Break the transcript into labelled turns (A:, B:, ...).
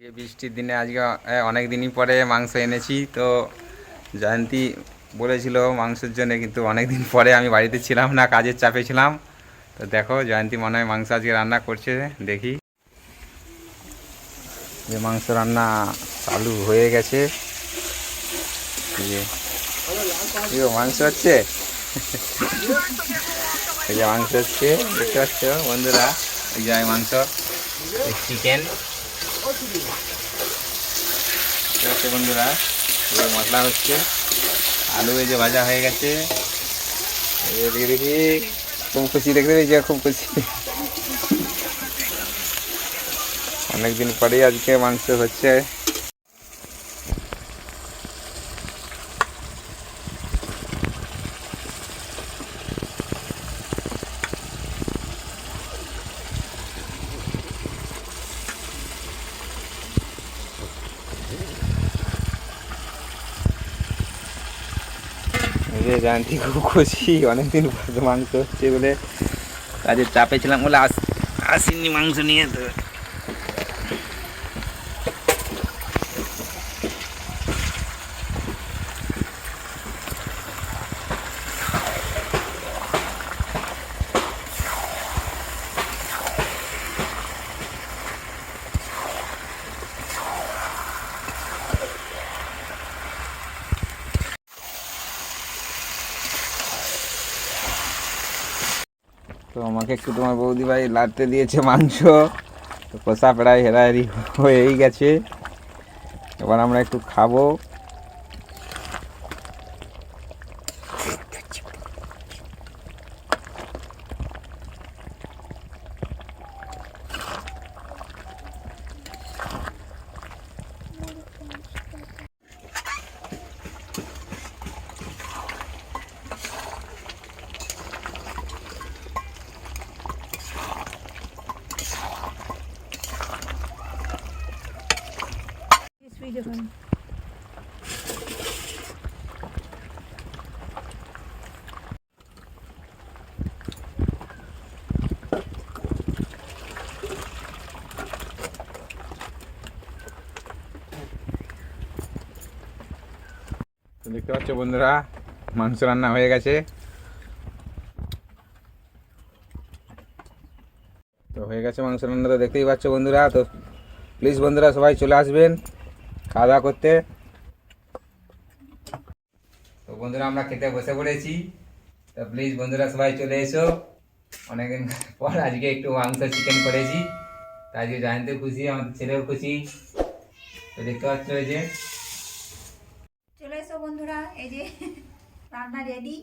A: বৃষ্টির দিনে আজকে অনেক দিনই পরে মাংস এনেছি। তো জয়ন্তী বলেছিল মাংসের জন্য, কিন্তু অনেক দিন পরে আমি বাড়িতে ছিলাম না, কাজের চাপে ছিলাম। তো দেখো, জয়ন্তী মনে হয় মাংস আজকে রান্না করছে, দেখি। যে মাংস রান্না চালু হয়ে গেছে। মাংস হচ্ছে। মাংস হচ্ছে, দেখতে পাচ্ছ বন্ধুরা? মাংস চিকেন ঠিক আছে বন্ধুরা, এই মশলা হচ্ছে আলু এই যে ভাজা হয়ে গেছে। এই দেখি দেখি, খুব খুশি দেখতে পেয়েছি খুব খুশি। অনেকদিন পরেই আজকে মাংস হচ্ছে। যে জানতি খুব খুশি, অনেকদিন মাংস হচ্ছে বলে কাজের চাপে ছিলাম বলে আস আসিনি মাংস নিয়ে তো। তো আমাকে একটু তোমার বৌদি ভাই লাড়তে দিয়েছে মাংস। তো কষা প্রায় হেরাহেরি হয়েই গেছে। এবার আমরা একটু খাব।
B: This video
A: দেখতে পাচ্ছ বন্ধুরা? মাংস রান্না হয়ে গেছে। তো হয়ে গেছে মাংস রান্না, তো দেখতেই পাচ্ছ বন্ধুরা। তো প্লিজ বন্ধুরা সবাই চলে আসবেন। খাওয়া দাওয়া করতে। তো বন্ধুরা, আমরা খেতে বসে পড়েছি। তো প্লিজ বন্ধুরা, সবাই চলে এসো। অনেকদিন পর আজকে একটু মাংস চিকেন করেছি। তো আজকে জানতে খুশি, আমাদের ছেলেও খুশি। তো দেখতে পাচ্ছ এই যে।
B: চলে এসো বন্ধুরা, এই যে রান্না রেডি